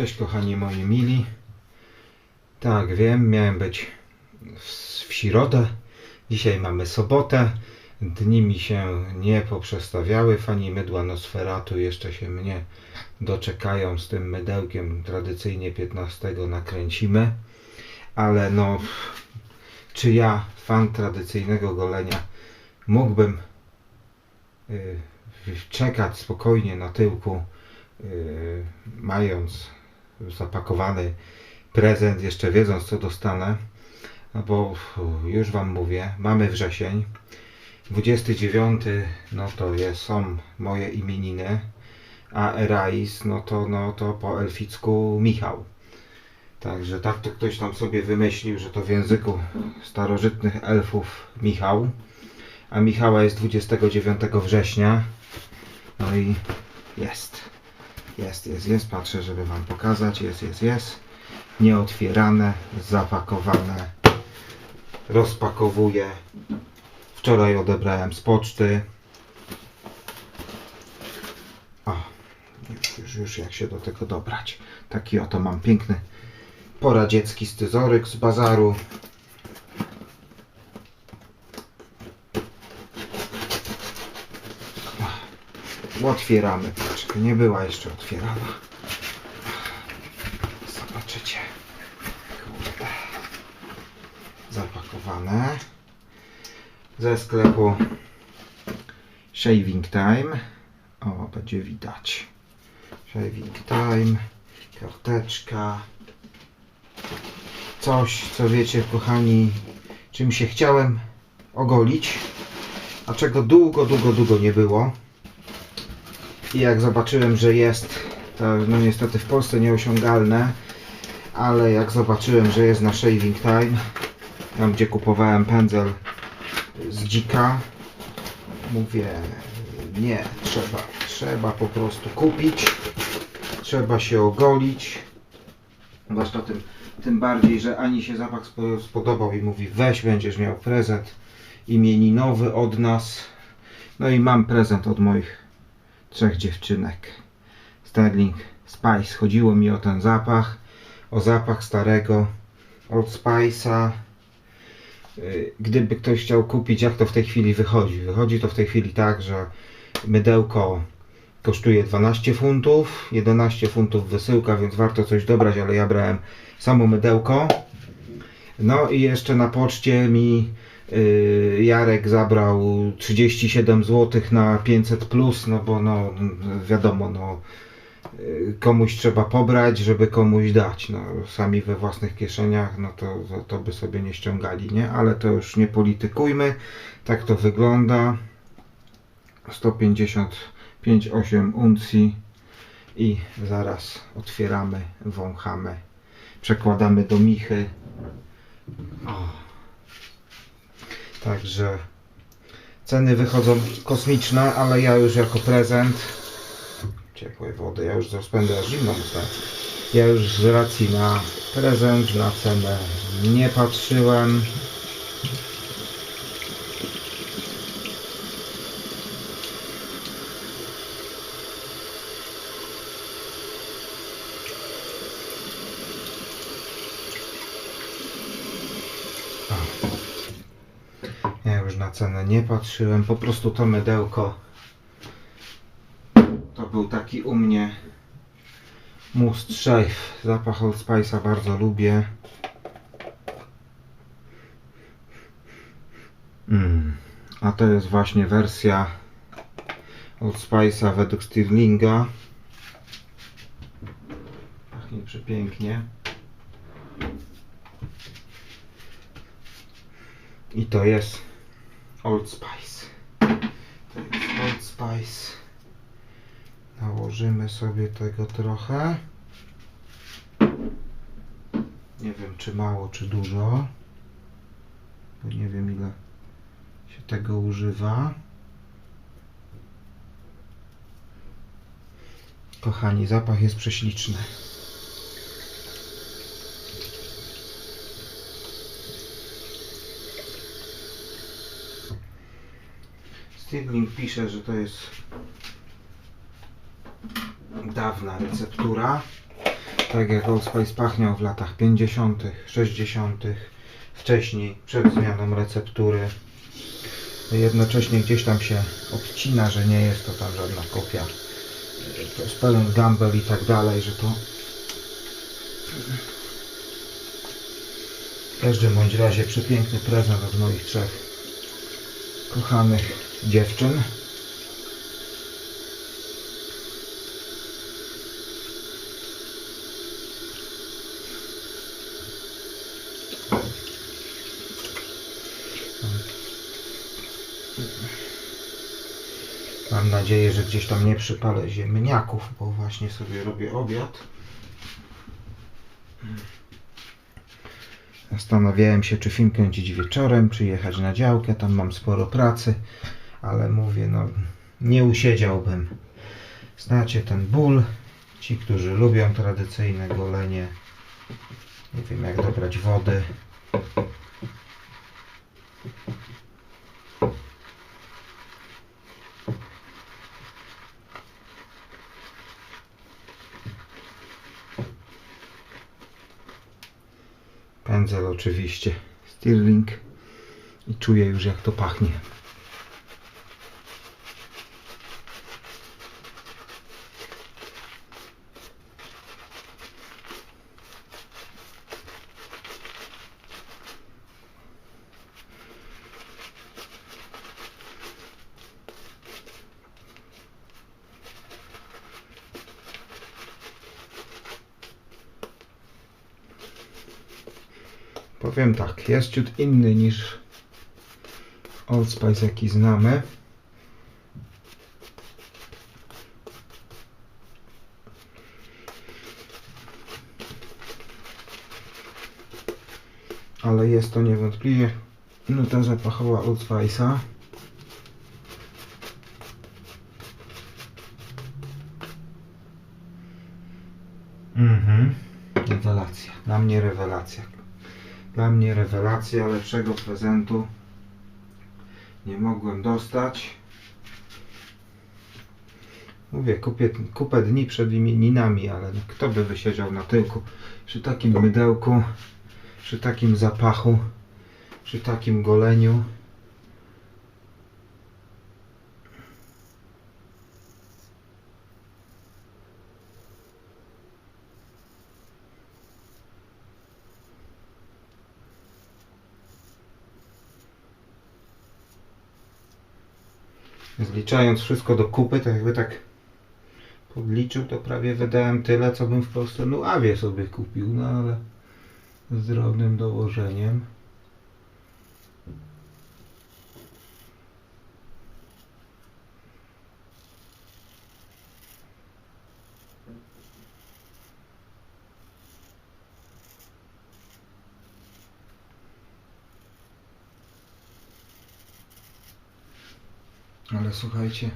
Cześć kochani moi mili. Tak, wiem, miałem być w, środę. Dzisiaj mamy sobotę. Dni mi się nie poprzestawiały. Fani mydła Nosferatu jeszcze się mnie doczekają z tym mydełkiem. Tradycyjnie 15 nakręcimy. Ale no, czy ja, fan tradycyjnego golenia, mógłbym y, czekać spokojnie na tyłku, y, mając zapakowany prezent, jeszcze wiedząc co dostanę, no bo już Wam mówię, mamy wrzesień, 29 no to jest, są moje imieniny, a Erais no to, no to po elficku Michał. Także tak to ktoś tam sobie wymyślił, że to w języku starożytnych elfów Michał, a Michała jest 29 września. No i jest. Jest, jest, jest. Patrzę, żeby Wam pokazać. Jest, jest, jest. Nieotwierane, zapakowane. Rozpakowuję. Wczoraj odebrałem z poczty. O, już, już, już jak się do tego dobrać. Taki oto mam piękny poradziecki scyzoryk z bazaru. Otwieramy. Paczkę nie była jeszcze otwierana. Zobaczycie. Kurde. Zapakowane. Ze sklepu Shaving Time. O, będzie widać. Shaving Time. Karteczka. Coś, co wiecie, kochani, czym się chciałem ogolić, a czego długo, długo, długo nie było. I jak zobaczyłem, że jest, to no niestety w Polsce nieosiągalne, ale jak zobaczyłem, że jest na Shaving Time, tam gdzie kupowałem pędzel z dzika, mówię, nie, trzeba, trzeba po prostu kupić, trzeba się ogolić, zwłaszcza tym, tym bardziej, że Ani się zapach spo- spodobał i mówi, weź, będziesz miał prezent imieninowy od nas, no i mam prezent od moich trzech dziewczynek. Sterling Spice. Chodziło mi o ten zapach, o zapach starego Old Spice'a. Y, Gdyby ktoś chciał kupić, jak to w tej chwili wychodzi? Wychodzi to w tej chwili tak, że mydełko kosztuje 12 funtów, 11 funtów wysyłka, więc warto coś dobrać, ale ja brałem samo mydełko. No i jeszcze na poczcie mi Jarek zabrał 37 zł na 500 plus, no bo no wiadomo, no y, komuś trzeba pobrać, żeby komuś dać. No, sami we własnych kieszeniach, no to, to, to by sobie nie ściągali, nie? Ale to już nie politykujmy. Tak to wygląda. 155,8 uncji i zaraz otwieramy, wąchamy, przekładamy do michy. O. Także ceny wychodzą kosmiczne, ale ja już jako prezent ciepłej wody, ja już będę aż zimną dostać. Ja już z racji na prezent, na cenę nie patrzyłem. Ja już cenę nie patrzyłem, po prostu to mydełko to był taki u mnie must shave. Zapach Old Spice'a bardzo lubię. Mm. A to jest właśnie wersja Old Spice'a według Stirlinga. Pachnie przepięknie. I to jest Old Spice. To jest Old Spice. Nałożymy sobie tego trochę. Nie wiem czy mało, czy dużo. Bo nie wiem ile się tego używa. Kochani, zapach jest prześliczny. Stirling pisze, że to jest dawna receptura. Tak jak Old Spice pachniał w latach 50., 60., wcześniej, przed zmianą receptury. Jednocześnie gdzieś tam się odcina, że nie jest to tam żadna kopia. To jest pełen gamble i tak dalej, że to w każdym bądź razie przepiękny prezent od moich trzech kochanych dziewczyn. Mam nadzieję, że gdzieś tam nie przypalę ziemniaków, bo właśnie sobie robię obiad. Zastanawiałem się, czy film kręcić wieczorem, czy jechać na działkę, tam mam sporo pracy, ale mówię, no nie usiedziałbym. Znacie ten ból. Ci, którzy lubią tradycyjne golenie, nie wiem jak dobrać wody. Pędzel oczywiście, Stirling i czuję już jak to pachnie. Powiem tak, jest ciut inny niż Old Spice jaki znamy. Ale jest to niewątpliwie nuta zapachowa Old Spice'a. Mhm. Rewelacja. Dla mnie rewelacja. Dla mnie rewelacja, lepszego prezentu nie mogłem dostać. Mówię, kupię, kupę dni przed imieninami, ale no kto by wysiedział na tyłku przy takim mydełku, przy takim zapachu, przy takim goleniu. Zliczając wszystko do kupy, to jakby tak podliczył, to prawie wydałem tyle, co bym w Polsce Nuawie sobie kupił, no ale z drobnym dołożeniem. Słuchajcie.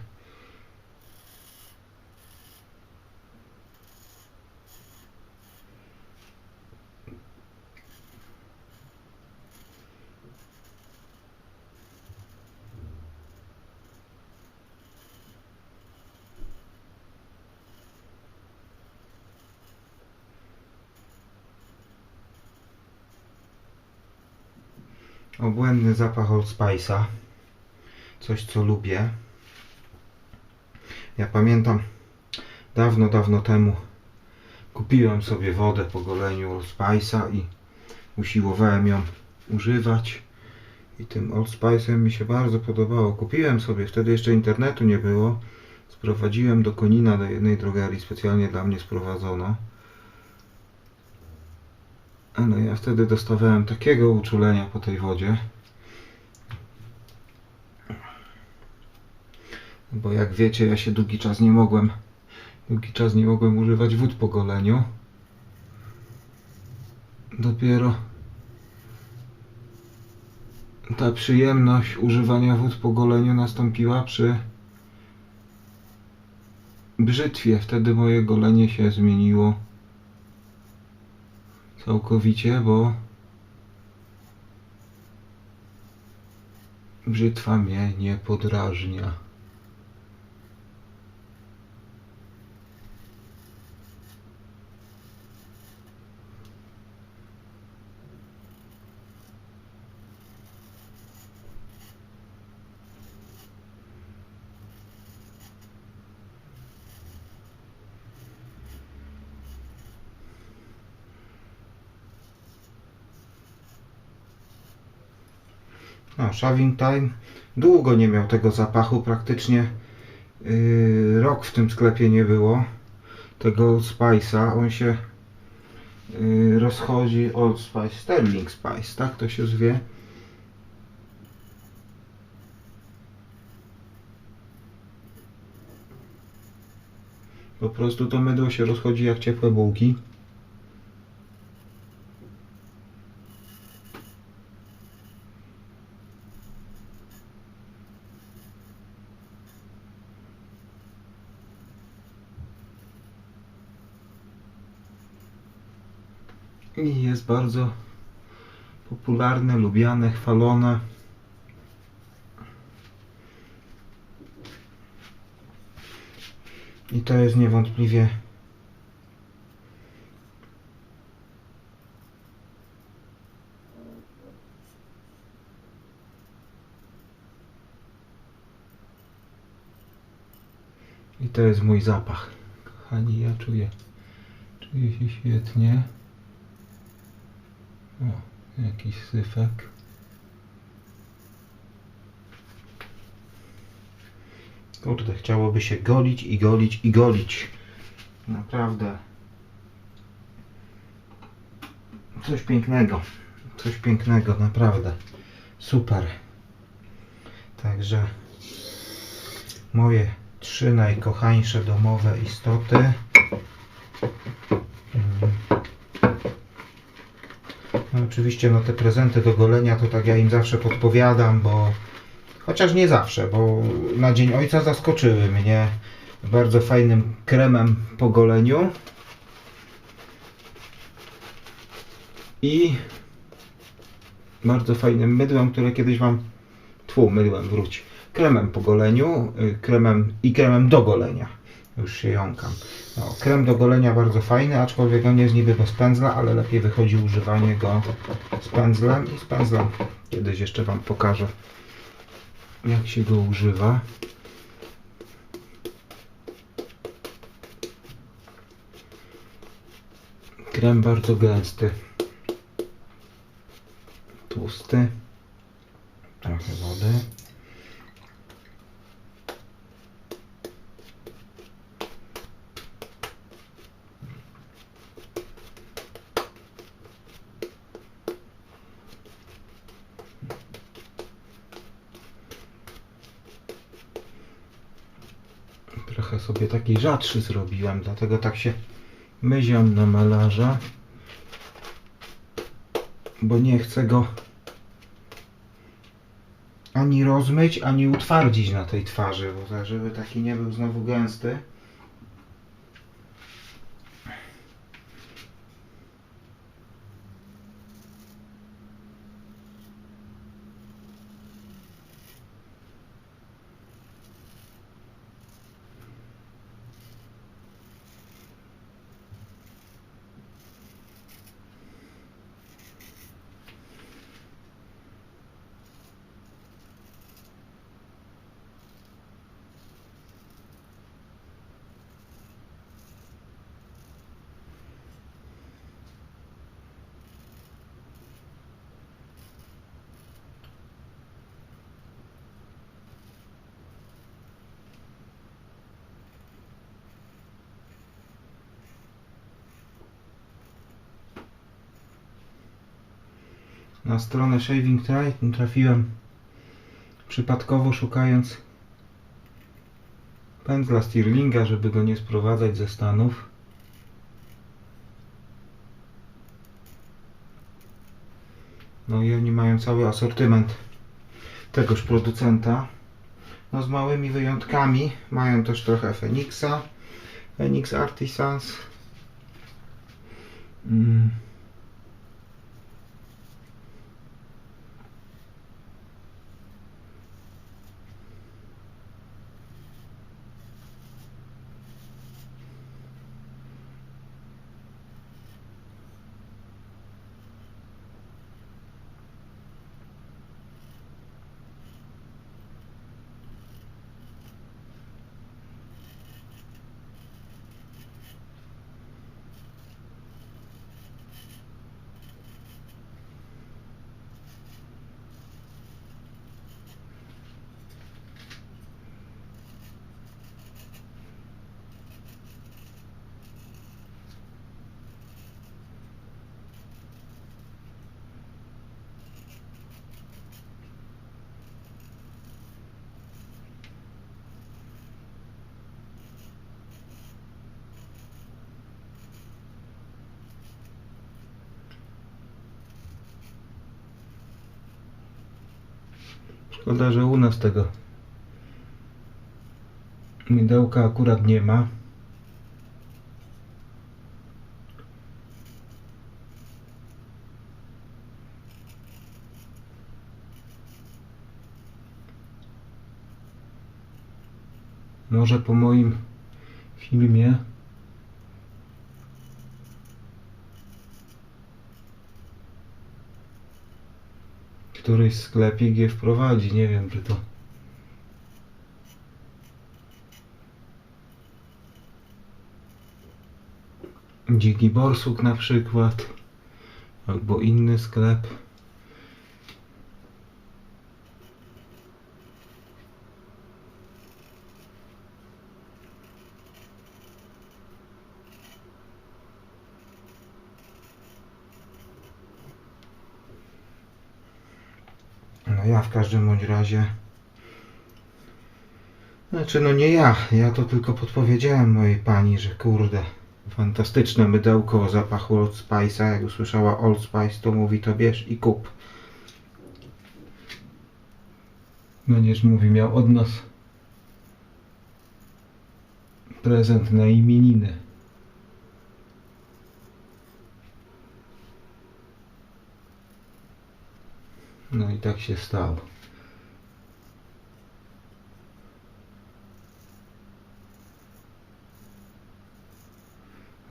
Obłędny zapach Old Spice'a. Coś co lubię. Ja pamiętam dawno, dawno temu kupiłem sobie wodę po goleniu Old Spice'a i usiłowałem ją używać. I tym Old Spice'em mi się bardzo podobało. Kupiłem sobie, wtedy jeszcze internetu nie było. Sprowadziłem do Konina, do jednej drogerii, specjalnie dla mnie sprowadzono. No ja wtedy dostawałem takiego uczulenia po tej wodzie. Bo jak wiecie, ja się długi czas nie mogłem długi czas nie mogłem używać wód po goleniu. Dopiero ta przyjemność używania wód po goleniu nastąpiła przy brzytwie. Wtedy moje golenie się zmieniło całkowicie, bo brzytwa mnie nie podrażnia. No, Shaving Time. Długo nie miał tego zapachu, praktycznie yy, rok w tym sklepie nie było tego Spice'a. On się yy, rozchodzi Old Spice, Sterling Spice, tak to się zwie. Po prostu to mydło się rozchodzi jak ciepłe bułki. I jest bardzo popularne, lubiane, chwalone. I to jest niewątpliwie I to jest mój zapach. Kochani, ja czuję, czuję się świetnie. O, jakiś syfek. Kurde, chciałoby się golić i golić i golić. Naprawdę. Coś pięknego. Coś pięknego, naprawdę. Super. Także moje trzy najkochańsze domowe istoty. Mm. No oczywiście no te prezenty do golenia to tak ja im zawsze podpowiadam, bo chociaż nie zawsze, bo na Dzień Ojca zaskoczyły mnie bardzo fajnym kremem po goleniu. I bardzo fajnym mydłem, które kiedyś Wam tfu, mydłem, wróć. Kremem po goleniu y, kremem i kremem do golenia już się jąkam. No, krem do golenia bardzo fajny, aczkolwiek on jest niby bez pędzla, ale lepiej wychodzi używanie go z pędzlem i z pędzlem kiedyś jeszcze Wam pokażę jak się go używa. Krem bardzo gęsty. Tłusty trochę wody Trochę sobie taki rzadszy zrobiłem, dlatego tak się myziam na malarza. Bo nie chcę go ani rozmyć, ani utwardzić na tej twarzy, bo żeby taki nie był znowu gęsty. Na stronę Shaving Triton trafiłem przypadkowo szukając pędzla Stirlinga, żeby go nie sprowadzać ze Stanów. No i oni mają cały asortyment tegoż producenta. No z małymi wyjątkami. Mają też trochę Phoenixa. Phoenix Artisans. Mm. Szkoda, że u nas tego mydełka akurat nie ma. Może po moim filmie któryś sklepik je wprowadzi. Nie wiem, czy to Dziki Borsuk na przykład albo inny sklep. No ja w każdym bądź razie. Znaczy no nie ja, ja to tylko podpowiedziałem mojej pani, że kurde, fantastyczne mydełko o zapachu Old Spice'a. Jak usłyszała Old Spice, to mówi to bierz i kup. Będziesz mówi miał od nas prezent na imieniny. No i tak się stało.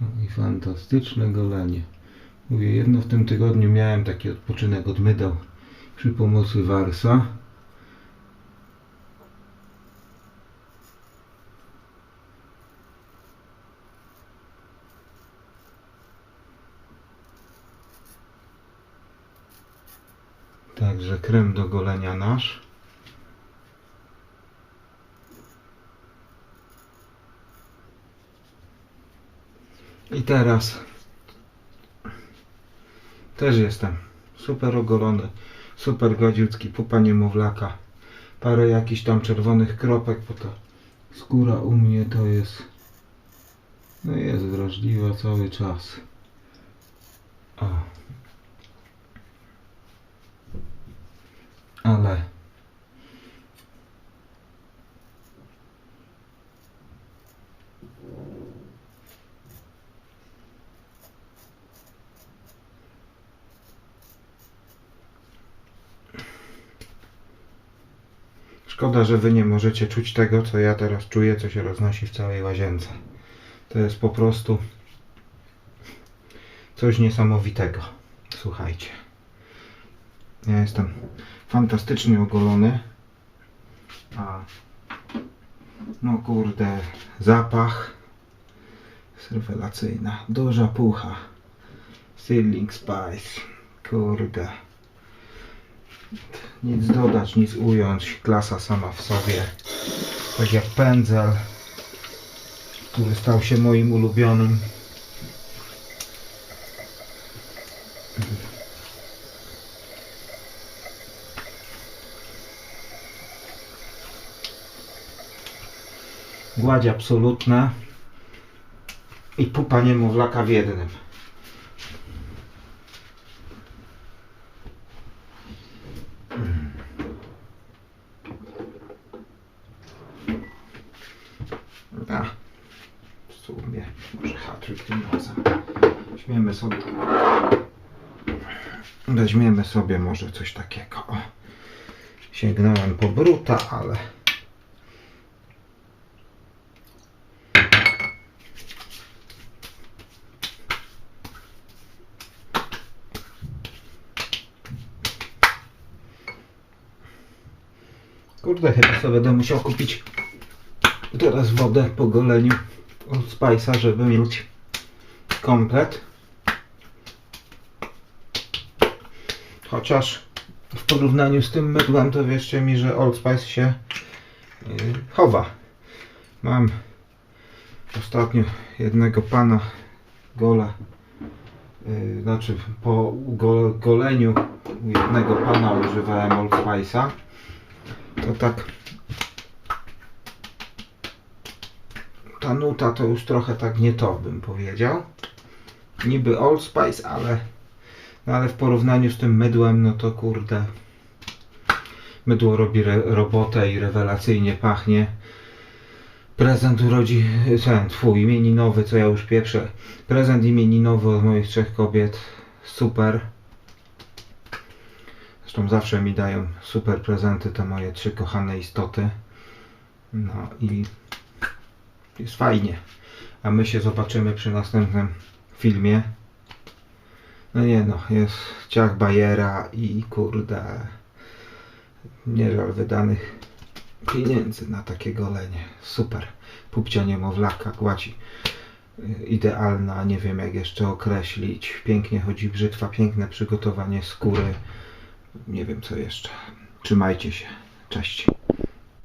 No i fantastyczne golenie. Mówię, jedno w tym tygodniu miałem taki odpoczynek od mydeł przy pomocy Warsa. Także krem do golenia nasz. I teraz też jestem super ogolony, super godziutki, pupa niemowlaka. Parę jakichś tam czerwonych kropek, bo ta skóra u mnie to jest no jest wrażliwa cały czas. Ale Szkoda, że wy nie możecie czuć tego, co ja teraz czuję, co się roznosi w całej łazience. To jest po prostu coś niesamowitego. Słuchajcie. Ja jestem fantastycznie ogolony. A no kurde, zapach jest rewelacyjna. Duża pucha. Sealing Spice. Kurde. Nic dodać, nic ująć. Klasa sama w sobie. Tak jak pędzel, który stał się moim ulubionym. Gładź absolutna i pupa niemowlaka w jednym. A, w sumie może hatryk tym razem. Weźmiemy sobie weźmiemy sobie może coś takiego. O. Sięgnąłem po bruta, ale Kurde, chyba sobie będę musiał kupić wodę po goleniu od Spice'a, żeby mieć komplet. Chociaż w porównaniu z tym mydłem, to wierzcie mi, że Old Spice się yy, chowa. Mam ostatnio jednego pana gola, yy, znaczy po go, goleniu jednego pana używałem Old Spice'a. To tak ta nuta to już trochę tak nie to bym powiedział. Niby Old Spice, ale, no ale w porównaniu z tym mydłem, no to kurde. Mydło robi re, robotę i rewelacyjnie pachnie. Prezent urodzi, ten twój imieninowy, co ja już pieprzę. Prezent imieninowy od moich trzech kobiet. Super. Zresztą zawsze mi dają super prezenty te moje trzy kochane istoty. No i jest fajnie. A my się zobaczymy przy następnym filmie. No nie no, jest ciach Bajera i kurde nie żal wydanych pieniędzy na takie golenie. Super. Pupcia niemowlaka, gładzi. Idealna, nie wiem jak jeszcze określić. Pięknie chodzi brzytwa, piękne przygotowanie skóry. Nie wiem co jeszcze. Trzymajcie się. Cześć.